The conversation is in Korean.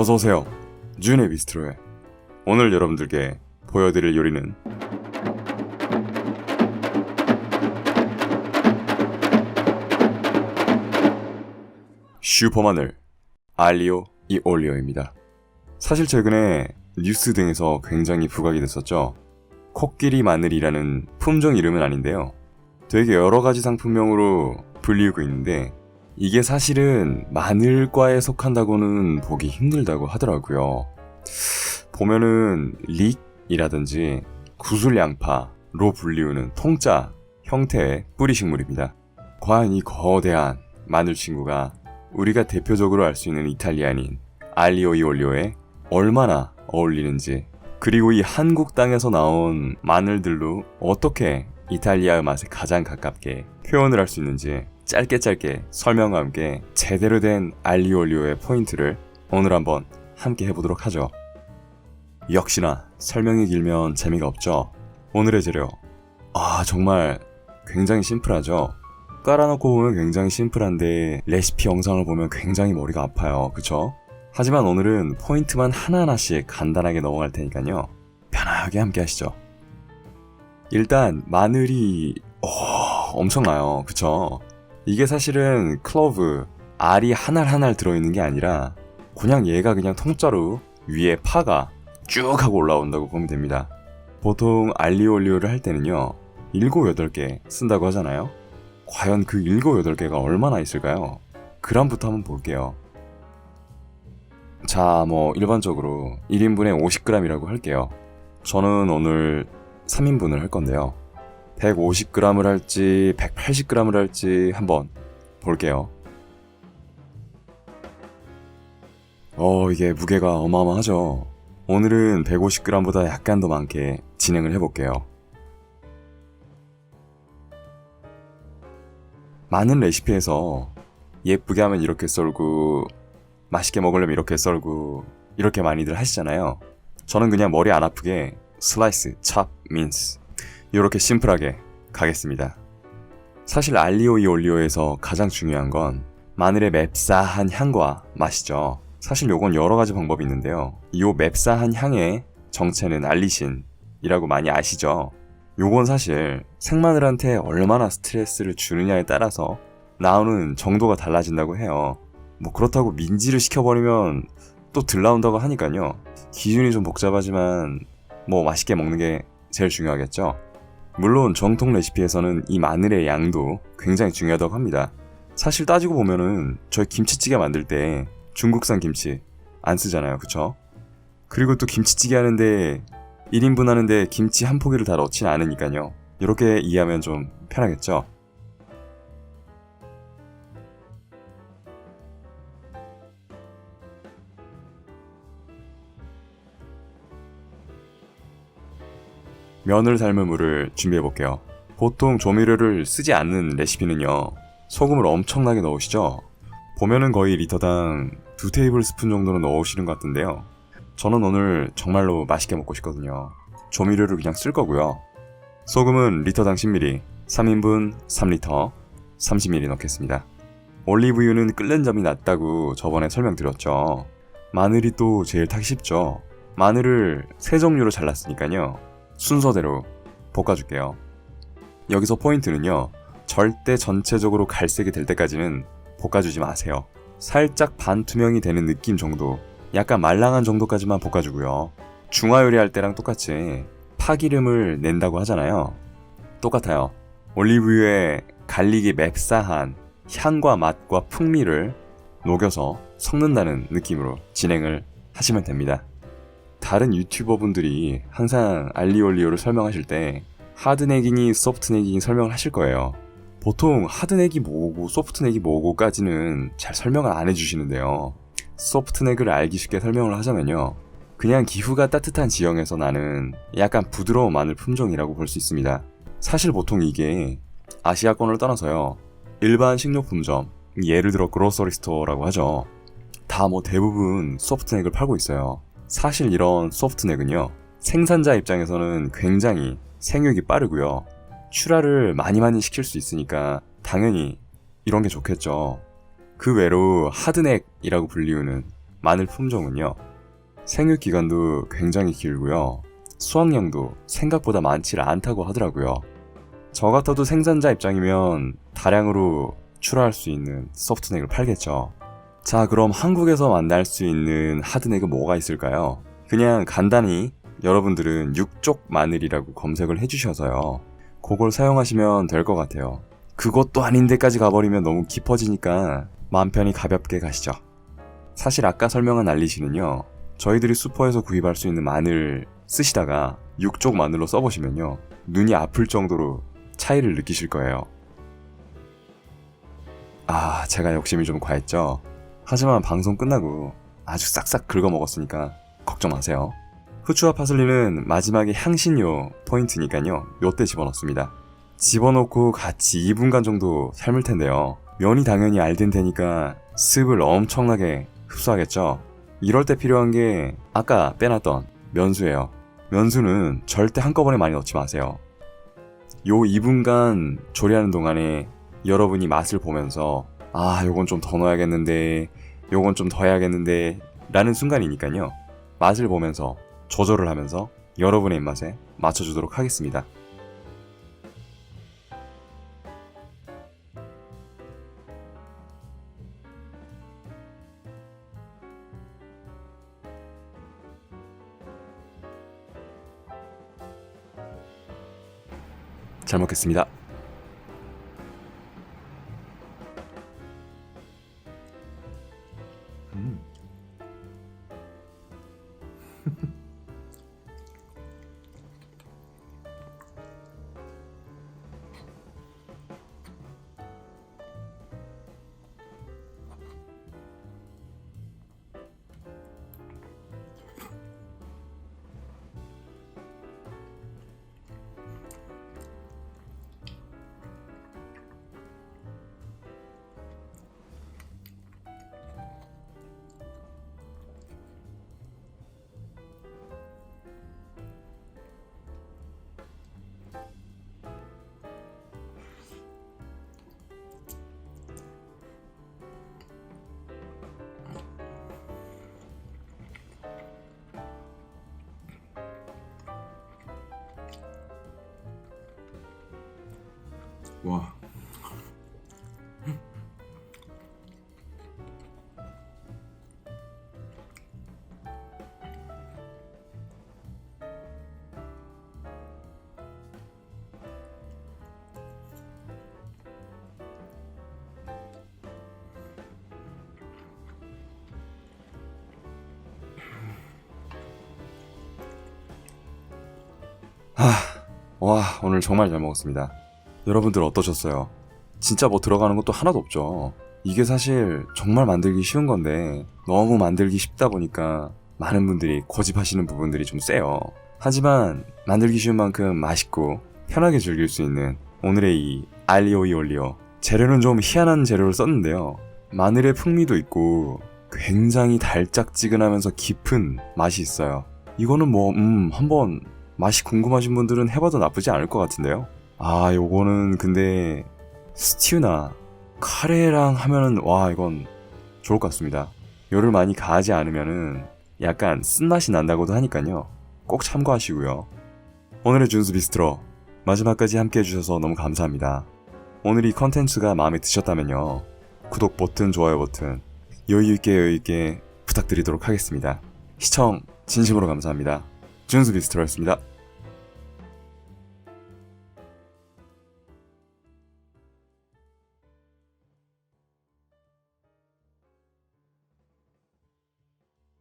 어서오세요. 준의 비스트로에. 오늘 여러분들께 보여드릴 요리는 슈퍼마늘 알리오 이 올리오입니다. 사실 최근에 뉴스 등에서 굉장히 부각이 됐었죠. 코끼리 마늘이라는 품종 이름은 아닌데요. 되게 여러 가지 상품명으로 불리우고 있는데 이게 사실은 마늘과에 속한다고는 보기 힘들다고 하더라고요. 보면은 릭이라든지 구슬양파로 불리우는 통짜 형태의 뿌리식물입니다. 과연 이 거대한 마늘 친구가 우리가 대표적으로 알 수 있는 이탈리안인 알리오이 올리오에 얼마나 어울리는지 그리고 이 한국 땅에서 나온 마늘들로 어떻게 이탈리아의 맛에 가장 가깝게 표현을 할 수 있는지 짧게 짧게 설명과 함께 제대로 된 알리올리오의 포인트를 오늘 한번 함께 해보도록 하죠. 역시나 설명이 길면 재미가 없죠. 오늘의 재료. 아, 정말 굉장히 심플하죠. 깔아놓고 보면 굉장히 심플한데 레시피 영상을 보면 굉장히 머리가 아파요. 그쵸? 하지만 오늘은 포인트만 하나하나씩 간단하게 넘어갈 테니까요. 편하게 함께 하시죠. 일단 마늘이 어, 엄청나요. 그쵸? 이게 사실은 클로브 알이 한알 들어있는 게 아니라 그냥 얘가 그냥 통짜로 위에 파가 쭉 하고 올라온다고 보면 됩니다. 보통 알리올리오를 할 때는요. 7, 8개 쓴다고 하잖아요. 과연 그 7, 8개가 얼마나 있을까요? 그람부터 한번 볼게요. 자, 뭐 일반적으로 1인분에 50g이라고 할게요. 저는 오늘 3인분을 할 건데요. 150g을 할지 180g을 할지 한번 볼게요. 어, 이게 무게가 어마어마하죠. 오늘은 150g보다 약간 더 많게 진행을 해볼게요. 많은 레시피에서 예쁘게 하면 이렇게 썰고 맛있게 먹으려면 이렇게 썰고 이렇게 많이들 하시잖아요. 저는 그냥 머리 안 아프게 슬라이스, 찹, 민스 이렇게 심플하게 가겠습니다. 사실 알리오 이 올리오에서 가장 중요한 건 마늘의 맵싸한 향과 맛이죠. 사실 요건 여러 가지 방법이 있는데요. 이 맵싸한 향의 정체는 알리신이라고 많이 아시죠? 요건 사실 생마늘한테 얼마나 스트레스를 주느냐에 따라서 나오는 정도가 달라진다고 해요. 뭐 그렇다고 민지를 시켜버리면 또 들 나온다고 하니까요. 기준이 좀 복잡하지만 뭐 맛있게 먹는 게 제일 중요하겠죠. 물론 정통 레시피에서는 이 마늘의 양도 굉장히 중요하다고 합니다. 사실 따지고 보면은 저희 김치찌개 만들 때 중국산 김치 안 쓰잖아요. 그쵸? 그리고 또 김치찌개 하는데 1인분 하는데 김치 한 포기를 다 넣진 않으니까요. 이렇게 이해하면 좀 편하겠죠? 면을 삶은 물을 준비해 볼게요. 보통 조미료를 쓰지 않는 레시피는요. 소금을 엄청나게 넣으시죠? 보면은 거의 리터당 두 테이블 스푼 정도는 넣으시는 것 같은데요. 저는 오늘 정말로 맛있게 먹고 싶거든요. 조미료를 그냥 쓸 거고요. 소금은 리터당 10ml, 3인분 3리터, 30ml 넣겠습니다. 올리브유는 끓는 점이 낫다고 저번에 설명드렸죠. 마늘이 또 제일 타기 쉽죠. 마늘을 세 종류로 잘랐으니까요. 순서대로 볶아줄게요. 여기서 포인트는요. 절대 전체적으로 갈색이 될 때까지는 볶아주지 마세요. 살짝 반투명이 되는 느낌 정도, 약간 말랑한 정도까지만 볶아주고요. 중화 요리할 때랑 똑같이 파기름을 낸다고 하잖아요. 똑같아요. 올리브유에 갈릭이 맵싸한 향과 맛과 풍미를 녹여서 섞는다는 느낌으로 진행을 하시면 됩니다. 다른 유튜버분들이 항상 알리올리오를 설명하실 때 하드넥이니 소프트넥이니 설명을 하실 거예요. 보통 하드넥이 뭐고 소프트넥이 뭐고까지는 잘 설명을 안 해주시는데요. 소프트넥을 알기 쉽게 설명을 하자면요. 그냥 기후가 따뜻한 지형에서 나는 약간 부드러운 마늘 품종이라고 볼 수 있습니다. 사실 보통 이게 아시아권을 떠나서요. 일반 식료품점, 예를 들어 그로서리 스토어라고 하죠. 다 뭐 대부분 소프트넥을 팔고 있어요. 사실 이런 소프트넥은요. 생산자 입장에서는 굉장히 생육이 빠르고요. 출하를 많이 많이 시킬 수 있으니까 당연히 이런 게 좋겠죠. 그 외로 하드넥이라고 불리우는 마늘 품종은요. 생육 기간도 굉장히 길고요. 수확량도 생각보다 많지 않다고 하더라고요. 저 같아도 생산자 입장이면 다량으로 출하할 수 있는 소프트넥을 팔겠죠. 자, 그럼 한국에서 만날 수 있는 하드넥은 뭐가 있을까요? 그냥 간단히 여러분들은 육쪽 마늘이라고 검색을 해주셔서요. 그걸 사용하시면 될 것 같아요. 그것도 아닌데까지 가버리면 너무 깊어지니까 마음 편히 가볍게 가시죠. 사실 아까 설명한 알리시는요. 저희들이 슈퍼에서 구입할 수 있는 마늘 쓰시다가 육쪽 마늘로 써보시면요. 눈이 아플 정도로 차이를 느끼실 거예요. 아, 제가 욕심이 좀 과했죠? 하지만 방송 끝나고 아주 싹싹 긁어 먹었으니까 걱정 마세요. 후추와 파슬리는 마지막에 향신료 포인트니까요. 요때 집어넣습니다. 집어넣고 같이 2분간 정도 삶을 텐데요. 면이 당연히 알덴 테니까 습을 엄청나게 흡수하겠죠. 이럴 때 필요한 게 아까 빼놨던 면수예요. 면수는 절대 한꺼번에 많이 넣지 마세요. 요 2분간 조리하는 동안에 여러분이 맛을 보면서 아, 요건 좀 더 넣어야겠는데, 요건 좀 더 해야겠는데, 라는 순간이니까요. 맛을 보면서 조절을 하면서 여러분의 입맛에 맞춰주도록 하겠습니다. 잘 먹겠습니다. 와. 하, 와, 오늘 정말 잘 먹었습니다. 여러분들 어떠셨어요? 진짜 뭐 들어가는 것도 하나도 없죠. 이게 사실 정말 만들기 쉬운 건데 너무 만들기 쉽다 보니까 많은 분들이 고집하시는 부분들이 좀 세요. 하지만 만들기 쉬운 만큼 맛있고 편하게 즐길 수 있는 오늘의 이 알리오이 올리오 재료는 좀 희한한 재료를 썼는데요. 마늘의 풍미도 있고 굉장히 달짝지근하면서 깊은 맛이 있어요. 이거는 뭐, 음, 한번 맛이 궁금하신 분들은 해봐도 나쁘지 않을 것 같은데요. 아, 요거는 근데 스튜나 카레랑 하면은 와, 이건 좋을 것 같습니다. 요를 많이 가하지 않으면은 약간 쓴맛이 난다고도 하니까요. 꼭 참고하시고요. 오늘의 준수 비스트로 마지막까지 함께 해주셔서 너무 감사합니다. 오늘 이 컨텐츠가 마음에 드셨다면요. 구독 버튼, 좋아요 버튼 여유있게 여유있게 부탁드리도록 하겠습니다. 시청 진심으로 감사합니다. 준수 비스트로였습니다.